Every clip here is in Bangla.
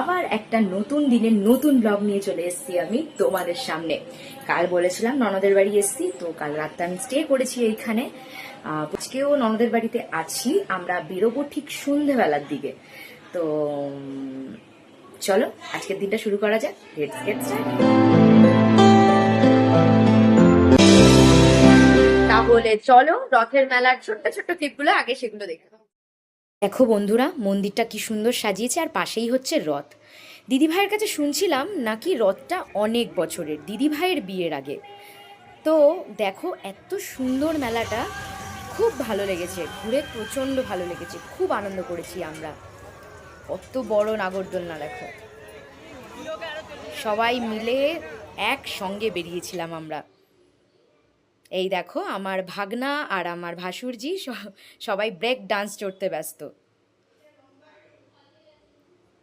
আবার একটা নতুন দিনের নতুন ব্লগ নিয়ে চলে এসেছি আমি তোমাদের সামনে। কাল বলেছিলাম ননদের বাড়ি এসেছি, তো কাল রাতটা আমি স্টে করেছি এইখানে। আজকেও ননদের বাড়িতে আছি, আমরা বেরোবো ঠিক সন্ধেবেলার দিকে। তো চলো, আজকের দিনটা শুরু করা যাক। তাহলে চলো, রথের মেলার ছোট্ট ছোট্ট ক্লিপগুলো আগে সেগুলো দেখে। দেখো বন্ধুরা, মন্দিরটা কি সুন্দর সাজিয়েছে আর পাশেই হচ্ছে রথ। দিদি ভাইয়ের কাছে শুনছিলাম নাকি রথটা অনেক বছরের দিদি ভাইয়ের বিয়ের আগে। তো দেখো এত সুন্দর মেলাটা, খুব ভালো লেগেছে, ঘুরে প্রচণ্ড ভালো লেগেছে, খুব আনন্দ করেছি আমরা। কত বড় নাগরদোলনা, দেখো। সবাই মিলে একসঙ্গে বেরিয়েছিলাম আমরা। এই দেখো, আমার ভাগনা আর আমার ভাসুরজি সবাই ব্রেক ডান্স চড়তে ব্যস্ত।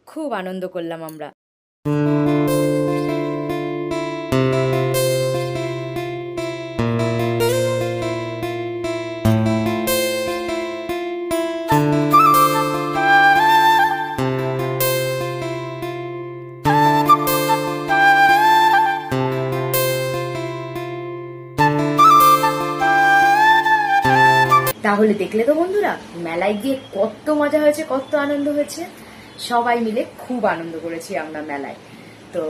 খুব আনন্দ করলাম আমরা। তাহলে দেখলে তো বন্ধুরা, মেলায় গিয়ে কত মজা হয়েছে, কত আনন্দ হয়েছে। সবাই মিলে খুব আনন্দ করেছি আমরা মেলায়। তো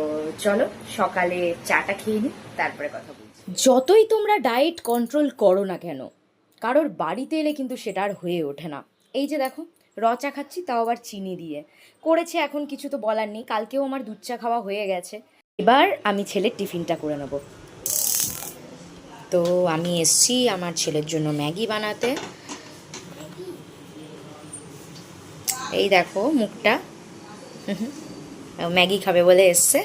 চলো, সকালে চাটা খেয়ে নিই, তারপরে কথা বলছি। যতই তোমরা ডায়েট কন্ট্রোল করো না কেন, কারোর বাড়িতে এলে কিন্তু সেটা আর হয়ে ওঠে না। এই যে দেখো, র চা খাচ্ছি, তাও আবার চিনি দিয়ে। করেছে এখন কিছু তো বলার নেই, কালকেও আমার দুধ চা খাওয়া হয়ে গেছে। এবার আমি ছেলের টিফিনটা করে নেব। তো আমি এসছি আমার ছেলের জন্য ম্যাগি বানাতে। এই দেখো মুখটা। হুম হুম। ম্যাগি খাবে বলে এসছে।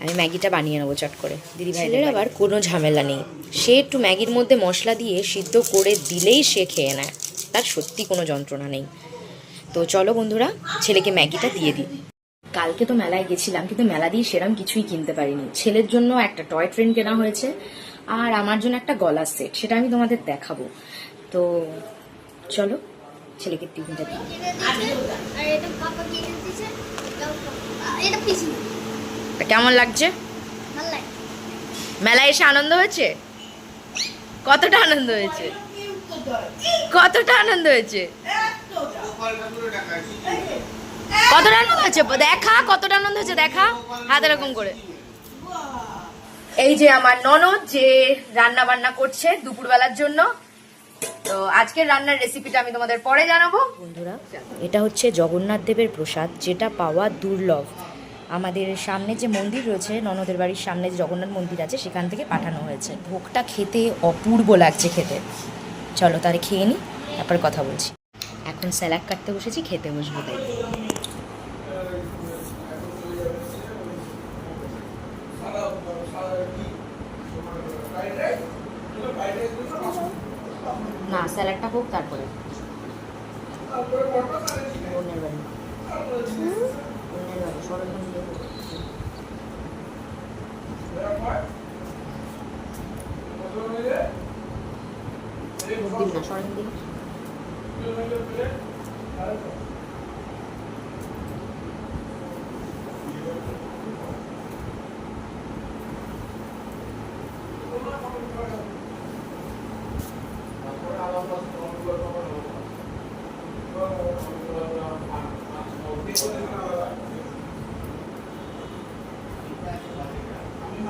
আমি ম্যাগিটা বানিয়ে নেব চট করে। দিদি ভাইয়ের আবার কোনো ঝামেলা নেই। সে একটু ম্যাগির মধ্যে মশলা দিয়ে সিদ্ধ করে দিলেই সে খেয়ে নেয়। তার সত্যি কোনো যন্ত্রণা নেই। তো চলো বন্ধুরা ছেলেকে ম্যাগিটা দিয়ে দিই। কালকে তো মেলায় গেছিলাম কিন্তু মেলা দিয়ে সেরম কিছুই কিনতে পারিনি। ছেলের জন্য একটা টয় ট্রেন কেনা হয়েছে আর আমার জন্য একটা গলার সেট। সেটা আমি তোমাদের দেখাবো। তো চলো ছেলেকে টিফিনটা দিই কেমন লাগছে? মেলায় এসে আনন্দ হয়েছে? কতটা আনন্দ হয়েছে? কতটা আনন্দ হয়েছে? কতটা আনন্দ হয়েছে? দেখা, কতটা আনন্দ হয়েছে? দেখা। হাত এরকম করে। এই যে আমার ননদ, যে রান্না বান্না করছে দুপুরবেলার জন্য তো আজকের রান্নার রেসিপিটা আমি তোমাদের পরে জানাব বন্ধুরা এটা হচ্ছে জগন্নাথ দেবের প্রসাদ যেটা পাওয়া দুর্লভ আমাদের সামনে যে মন্দির রয়েছে ননদের বাড়ির সামনে যে জগন্নাথ মন্দির আছে সেখান থেকে পাঠানো হয়েছে ভোগটা খেতে অপূর্ব লাগছে খেতে চলো তাহলে খেয়ে নিই তারপর কথা বলছি এখন স্যালাড কাটতে বসেছি খেতে বসবো তাই না স্যালাডটা হোক তারপরে। সরঞ্জাম দিন না সরঞ্জাম দিবি।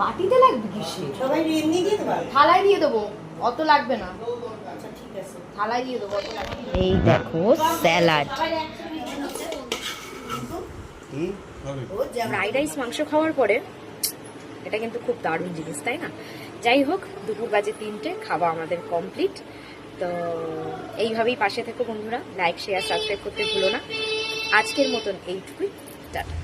বাটিতে লাগবে কিসে সবাই এমনি দিয়ে দেবা? থালায় দিয়ে দেবো। অত লাগবে না। আচ্ছা থালায় দিয়ে দেবো এই দেখো স্যালাড। ফ্রাইড রাইস মাংস খাওয়ার পরে এটা কিন্তু খুব দারুণ জিনিস তাই না? যাই হোক দুপুর বাজে তিনটে খাওয়া আমাদের কমপ্লিট তো এইভাবেই পাশে থেকো বন্ধুরা লাইক শেয়ার সাবস্ক্রাইব করতে ভুলো না। আজকের মতন এইটুকুই। টাটা।